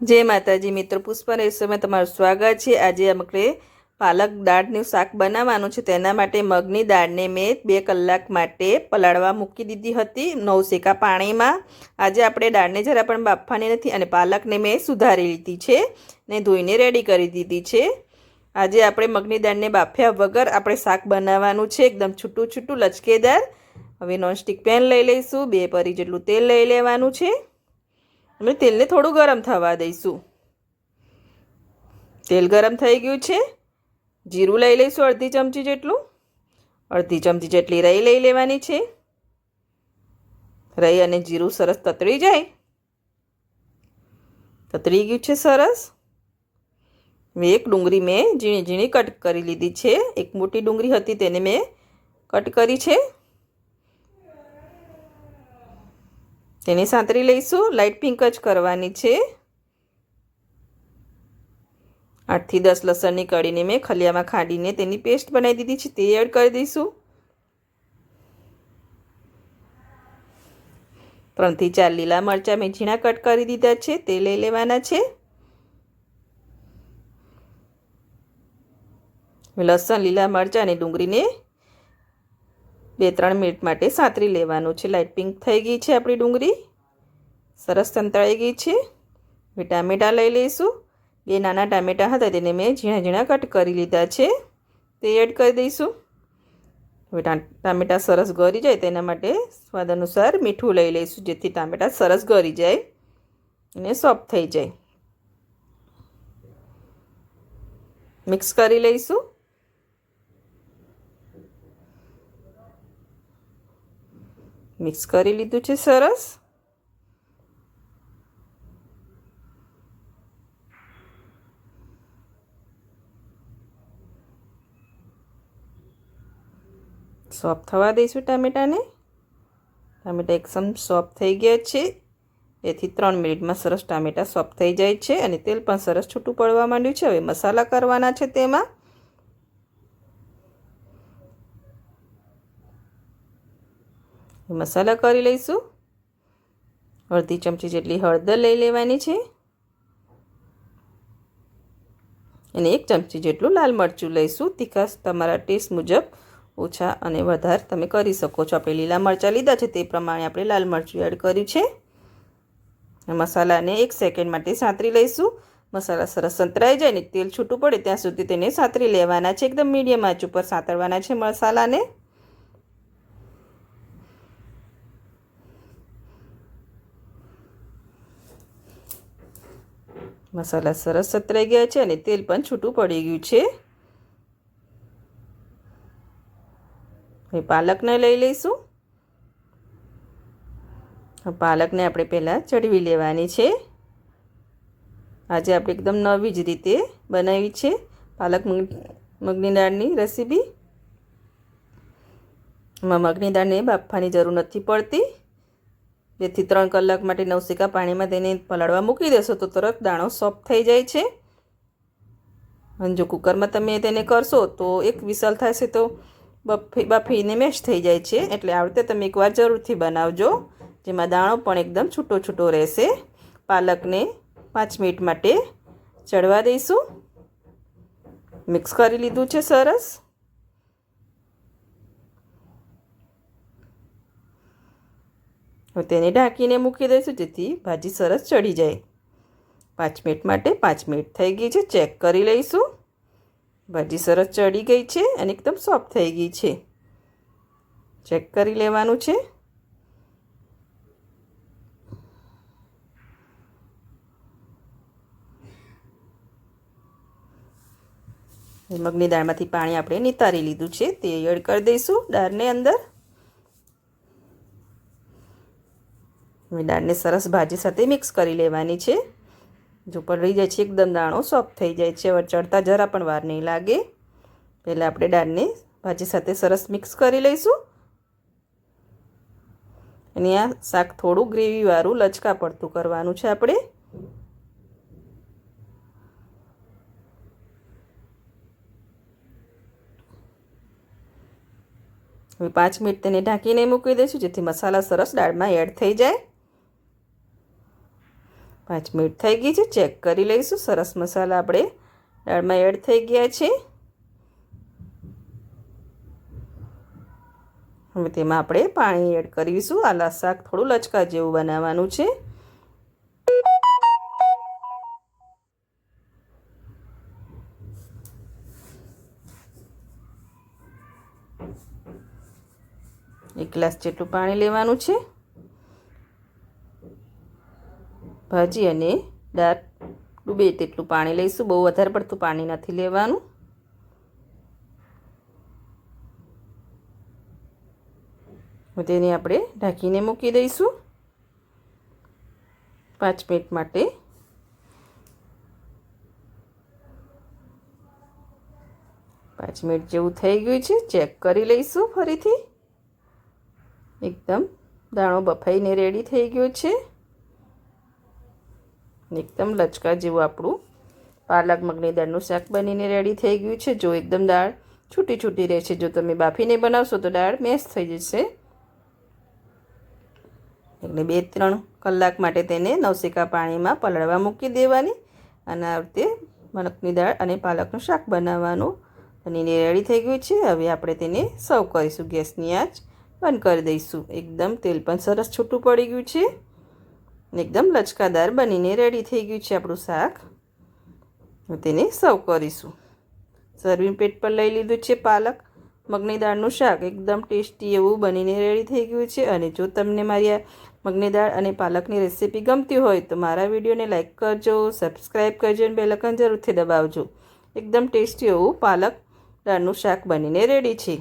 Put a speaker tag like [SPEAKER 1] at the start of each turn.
[SPEAKER 1] જય માતાજી, મિત્રો પુષ્પા રેસોમાં તમારું સ્વાગત છે. આજે આપણે પાલક દાળનું શાક બનાવવાનું છે. તેના માટે મગની દાળને મેં બે કલાક માટે પલાળવા મૂકી દીધી હતી નવ શેકા પાણીમાં. આજે આપણે દાળને જરા પણ બાફવાની નથી અને પાલકને મેં સુધારી લીધી છે ને ધોઈને રેડી કરી દીધી છે. આજે આપણે મગની દાળને બાફ્યા વગર આપણે શાક બનાવવાનું છે. એકદમ છૂટું છૂટું લચકેદાર. હવે નોનસ્ટિક પેન લઈ લઈશું. બે પરી જેટલું તેલ લઈ લેવાનું છે. અમે તેલને થોડું ગરમ થવા દઈશું. તેલ ગરમ થઈ ગયું છે. જીરું લઈ લઈશું અડધી ચમચી જેટલું. અડધી ચમચી જેટલી રહી લઈ લેવાની છે. રહી અને જીરું સરસ તતળી જાય. તતળી ગયું છે સરસ. એક ડુંગળી મેં ઝીણી ઝીણી કટ કરી લીધી છે. એક મોટી ડુંગળી હતી તેને મેં કટ કરી છે. તેને સાંતરી લઈશું. લાઇટ પિંક જ કરવાની છે. આઠથી દસ લસણની કળીને મેં ખલિયામાં ખાંડીને તેની પેસ્ટ બનાવી દીધી છે. તે એડ કરી દઈશું. ત્રણથી ચાર લીલા મરચાં મેં ઝીણા કટ કરી દીધા છે. તે લઈ લેવાના છે. લસણ, લીલા મરચાં અને ડુંગળીને બે ત્રણ મિનિટ માટે સાંતરી લેવાનું છે. લાઇટ પિંક થઈ ગઈ છે આપણી ડુંગળી. સરસ સંતળાઈ ગઈ છે. હવે ટામેટાં લઈ લઈશું. બે નાના ટામેટાં હતા તેને મેં ઝીણા ઝીણા કટ કરી લીધા છે. તે એડ કરી દઈશું. હવે ટામેટાં સરસ ગળી જાય તેના માટે સ્વાદ અનુસાર મીઠું લઈ લઈશું, જેથી ટામેટાં સરસ ગળી જાય અને સોફ્ટ થઈ જાય. મિક્સ કરી લઈશું. મિક્સ કરી લીધું છે સરસ. સોફ્ટ થવા દઈશું ટામેટાને. ટામેટા એકદમ સોફ્ટ થઈ ગયા છે. એથી ત્રણ મિનિટમાં સરસ ટામેટા સોફ્ટ થઈ જાય છે અને તેલ પણ સરસ છૂટું પડવા માંડ્યું છે. હવે મસાલા કરવાના છે તેમાં. મસાલા કરી લઈશું. અડધી ચમચી જેટલી હળદર લઈ લેવાની છે. અને એક ચમચી જેટલું લાલ મરચું લઈશું. તીખાશ તમારા ટેસ્ટ મુજબ ઓછા અને વધારે તમે કરી શકો છો. આપણે લીલા મરચાં લીધા છે તે પ્રમાણે આપણે લાલ મરચું એડ કર્યું છે. મસાલાને એક સેકન્ડ માટે સાંતરી લઈશું. મસાલા સરસ સંતરાઈ જાય ને તેલ છૂટું પડે ત્યાં સુધી તેને સાંતરી લેવાના છે. એકદમ મીડિયમ આંચ ઉપર સાંતળવાના છે મસાલાને. મસાલા સરસ સતરાઈ ગયા છે અને તેલ પણ છૂટું પડી ગયું છે. હવે પાલકને લઈ લઈશું. પાલકને આપણે પહેલાં ચડવી લેવાની છે. આજે આપણે એકદમ નવી જ રીતે બનાવી છે પાલક મગની દાળની રેસીપી. એમાં મગની દાળને બાફવાની જરૂર નથી પડતી. બેથી ત્રણ કલાક માટે નવશેકા પાણીમાં તેને પલાળવા મૂકી દેશો તો તરત દાણો સોફ્ટ થઈ જાય છે. અને જો કુકરમાં તમે તેને કરશો તો એક વિસલ થશે તો બફી, બફીને મેશ થઈ જાય છે. એટલે આ રીતે તમે એકવાર જરૂરથી બનાવજો, જેમાં દાણો પણ એકદમ છૂટો છૂટો રહેશે. પાલકને પાંચ મિનિટ માટે ચડવા દઈશું. મિક્સ કરી લીધું છે સરસ. હવે તેને ઢાંકીને મૂકી દઈશું, જેથી ભાજી સરસ ચડી જાય. પાંચ મિનિટ માટે પાંચ મિનિટ થઈ ગઈ છે, ચેક કરી લઈશું. ભાજી સરસ ચડી ગઈ છે અને એકદમ સોફ્ટ થઈ ગઈ છે. ચેક કરી લેવાનું છે. મગની દાળમાંથી પાણી આપણે નિતારી લીધું છે, તે એડ કરી દઈશું દાળને અંદર. દાળને સરસ ભાજી સાથે મિક્સ કરી લેવાની છે. જો રહી જાય છે એકદમ દાણો સોફ્ટ થઈ જાય છે. હવે ચડતા જરા પણ વાર નહીં લાગે. પહેલાં આપણે દાળને ભાજી સાથે સરસ મિક્સ કરી લઈશું. અને આ શાક થોડું ગ્રેવીવાળું, લચકા પડતું કરવાનું છે આપણે. હવે પાંચ મિનિટ તેને ઢાંકીને મૂકી દઈશું, જેથી મસાલા સરસ દાળમાં એડ થઈ જાય. પાંચ મિનિટ થઈ ગઈ છે, ચેક કરી લઈશું. સરસ મસાલા આપણે દાળમાં એડ થઈ ગયા છે. હવે તેમાં આપણે પાણી એડ કરીશું. આલા શાક થોડું લચકા જેવું બનાવવાનું છે. એક ગ્લાસ જેટલું પાણી લેવાનું છે. ભાજી અને દાળ ડૂબે તેટલું પાણી લઈશું. બહુ વધારે પડતું પાણી નથી લેવાનું. તેને આપણે ઢાંકીને મૂકી દઈશું. પાંચ મિનિટ માટે. પાંચ મિનિટ જેવું થઈ ગયું છે. ચેક કરી લઈશું ફરીથી. એકદમ દાણો બફાઈને રેડી થઈ ગયો છે. એકદમ લચકા જેવું આપણું પાલક મગની દાળનું શાક બનીને રેડી થઈ ગયું છે. જો એકદમ દાળ છૂટી છૂટી રહેશે જો તમે બાફીને બનાવશો તો દાળ મેશ થઈ જશે. એટલે બે ત્રણ કલાક માટે તેને નવસેકા પાણીમાં પલળવા મૂકી દેવાની અને આ રીતે મગની દાળ અને પાલકનું શાક બનાવવાનું બનીને રેડી થઈ ગયું છે. હવે આપણે તેને સર્વ કરીશું. ગેસની આંચ બંધ કરી દઈશું. એકદમ તેલ પણ સરસ છૂટું પડી ગયું છે. એકદમ લચકાદાર બનીને રેડી થઈ ગયું છે આપણું શાક. તેને સર્વ કરીશું. સર્વિંગ પ્લેટ પર લઈ લીધું છે પાલક. મગની દાળનું શાક એકદમ ટેસ્ટી એવું બનીને રેડી થઈ ગયું છે. અને જો તમને મારી આ મગની દાળ અને પાલકની રેસીપી ગમતી હોય તો મારા વિડીયોને લાઇક કરજો સબસ્ક્રાઈબ કરજો અને બેલકન જરૂરથી દબાવજો. એકદમ ટેસ્ટી એવું પાલક દાળનું શાક બનીને રેડી છે.